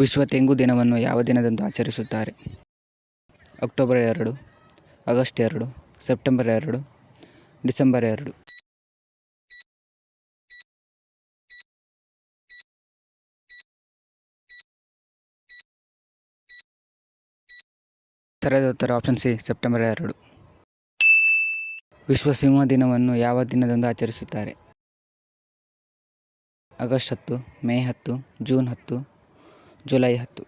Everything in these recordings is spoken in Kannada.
ವಿಶ್ವ ತೆಂಗು ದಿನವನ್ನು ಯಾವ ದಿನದಂದು ಆಚರಿಸುತ್ತಾರೆ? ಅಕ್ಟೋಬರ್ ಎರಡು, ಆಗಸ್ಟ್ ಎರಡು, ಸೆಪ್ಟೆಂಬರ್ ಎರಡು, ಡಿಸೆಂಬರ್ ಎರಡು. ಸರಿಯಾದ ಉತ್ತರ ಆಪ್ಷನ್ ಸಿ ಸೆಪ್ಟೆಂಬರ್ ಎರಡು. ವಿಶ್ವ ಸಿಂಹ ದಿನವನ್ನು ಯಾವ ದಿನದಂದು ಆಚರಿಸುತ್ತಾರೆ? ಆಗಸ್ಟ್ ಹತ್ತು, ಮೇ ಹತ್ತು, ಜೂನ್ ಹತ್ತು ಜುಲೈ ಹತ್ತು.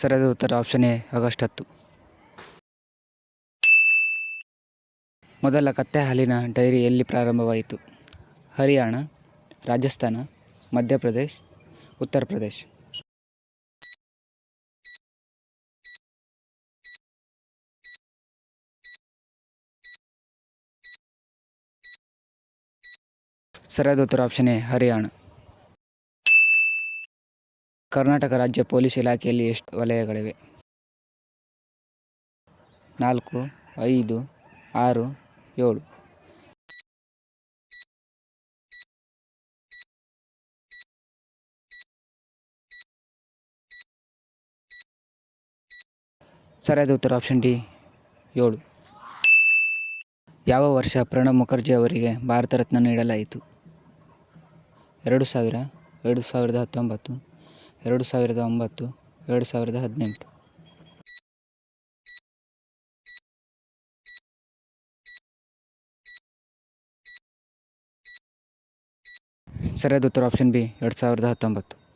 ಸರಿಯಾದ ಉತ್ತರ ಆಪ್ಷನ್ ಎ, ಆಗಸ್ಟ್ ಹತ್ತು. ಮೊದಲ ಕತ್ತೆ ಹಾಲಿನ ಡೈರಿ ಎಲ್ಲಿ ಪ್ರಾರಂಭವಾಯಿತು? ಹರಿಯಾಣ, ರಾಜಸ್ಥಾನ, ಮಧ್ಯಪ್ರದೇಶ್ ಉತ್ತರ ಪ್ರದೇಶ್ ಸರಿಯಾದ ಉತ್ತರ ಆಪ್ಷನ್ ಎ ಹರಿಯಾಣ. ಕರ್ನಾಟಕ ರಾಜ್ಯ ಪೊಲೀಸ್ ಇಲಾಖೆಯಲ್ಲಿ ಎಷ್ಟು ವಲಯಗಳಿವೆ? ನಾಲ್ಕು, ಐದು, ಆರು, ಏಳು. ಸರಿಯಾದ ಉತ್ತರ ಆಪ್ಷನ್ ಡಿ ಏಳು. ಯಾವ ವರ್ಷ ಪ್ರಣಬ್ ಮುಖರ್ಜಿ ಅವರಿಗೆ ಭಾರತ ರತ್ನ ನೀಡಲಾಯಿತು? ಎರಡು ಸಾವಿರ, ಎರಡು ಸಾವಿರದ ಹತ್ತೊಂಬತ್ತು, ಎರಡು ಸಾವಿರದ ಒಂಬತ್ತು, ಎರಡು ಸಾವಿರದ ಹದಿನೆಂಟು. ಸರಿಯಾದ ಉತ್ತರ ಆಪ್ಷನ್ ಬಿ, ಎರಡು ಸಾವಿರದ ಹತ್ತೊಂಬತ್ತು.